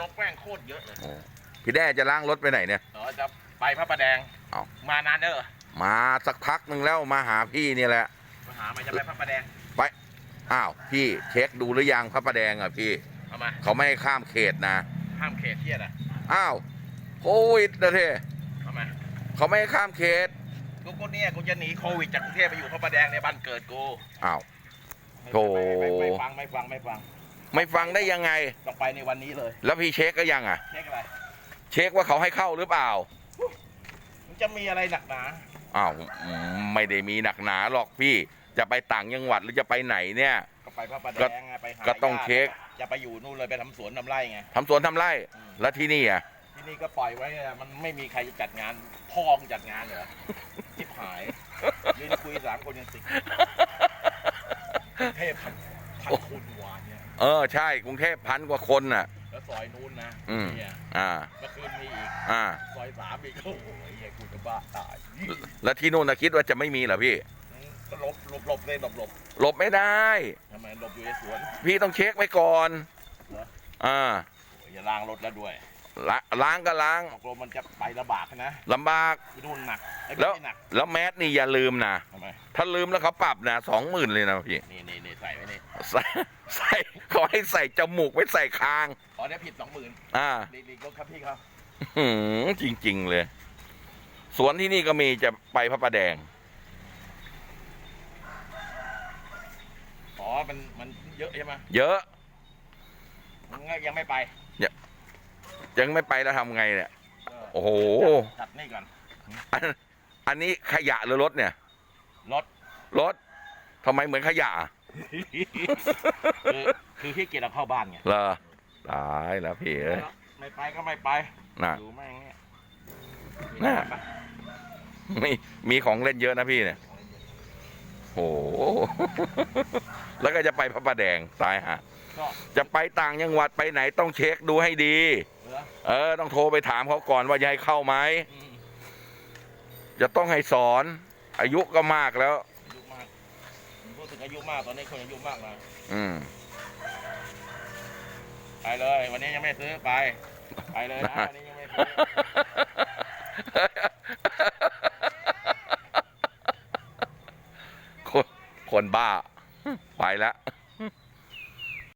นกแป้งโคตรเยอะเลยโอ้พี่แด้จะล้างรถไปไหนเนี่ย เดี๋ยวจะไปพระประแดงเอ้า มานานเด้อมาสักพักหนึ่งแล้วมาหาพี่นี่แหละ มาหามาจะไปพระประแดงอ้าว พี่เช็คดูหรือยังพระประแดงอะพี่ เอามาเขาไม่ให้ข้ามเขตนะ ห้ามเขตเทียดอะอ้าว โควิดนะเท่เอามาเขาไม่ให้ข้ามเขต กูกูเนี่ยกูจะหนีโควิดจากกรุงเทพไปอยู่พระประแดงในบ้านเกิดกูอ้าว ไม่โธ่ไม่ไม่ไม่ฟังไม่ฟังไม่ฟัง ไม่ฟังได้ยังไง ต้องไปในวันนี้เลย แล้วพี่เช็คก็ยังอะ เช็คอะไรเช็คว่าเขาให้เข้าหรือเปล่า มันจะมีอะไรหนักหนาอ้าวอืมไม่ได้มีหนักหนาหรอกพี่จะไปต่างจังหวัดหรือจะไปไหนเนี่ย ก็ไปพระประแดงไงไปหาก็ต้องญาเช็คจะไปอยู่นู่นเลยไปทำสวนทำไร่ไง ทำสวนทำไร่ อืม แล้วที่นี่อะ ที่นี่ก็ปล่อยไว้อะมันไม่มีใครจะจัดงานพ่อมึงจัดงานเหรอทิบหายยืนคุยสามคนยังสิเทพพันพันคุณวาน เนี่ยเออใช่กรุงเทพพันกว่าคนน่ะ แล้วซอยนู้นนะอืม เนี่ยอ่า เมื่อคืนมีอีก อ่า ซอยสามอีกโอ้โหไอ้เหี้ยกูจะบ้าตายแล้วที่นู่นนะคิดว่าจะไม่มีเหรอพี่ก็หลบหลบหลบเลยหลบหลบหลบไม่ได้ ทำไมหลบอยู่ในสวน พี่ต้องเช็คไว้ก่อนเหรออ่าโอ้ยอย่าล้างรถแล้วด้วยละล้างก็ล้างตกลงมันจะไปลำบากนะลำบาก ที่นู่นหนักไอ้แล้วไม่หนักแล้วแมสนี่อย่าลืมนะ ทำไมถ้าลืมแล้วเขาปรับนะสองหมื่นเลยนะพี่ นี่นี่นี่ ใส่ไว้นี่ใส่ใส่เขาให้ใส่จมูกไว้ใส่คาง อ๋อเนี่ยผิดสองหมื่นอ่าดีดีก็ครับพี่ครับหืมจริง ๆ เลย สวนที่นี่ก็มีจะไปพระประแดง อ๋อ มันมันเยอะใช่ไหมเยอะมันก็ยังไม่ไปยังไม่ไปแล้วทำไงเนี่ยเออโอ้โห จัดนี่ก่อนอันอันนี้ขยะหรือรถเนี่ย รถ รถทำไมเหมือนขยะ คือคือพี่เกียรติเอาเข้าบ้านไงเหรอตายแล้วพี่เอ้ยไม่ไปก็ไม่ไปน่ะ อยู่แม่งเนี่ยน่ะไม่มีของเล่นเยอะนะพี่เนี่ยโอ้โห แล้วก็จะไปพระประแดงตายฮะ ก็จะไปต่างจังหวัดไปไหนต้องเช็คดูให้ดี เหลือเออ ต้องโทรไปถามเขาก่อนว่าจะให้เข้าไหม อืมจะต้องให้สอน อายุก็มากแล้วอายุมาก รู้สึกอายุมากตอนนี้คนอายุมากมาอืไปเลย วันนี้ยังไม่ซื้อไป ไปเลยนะวันนี้ยังไม่ซื้อคนบ้า ไปแล้ว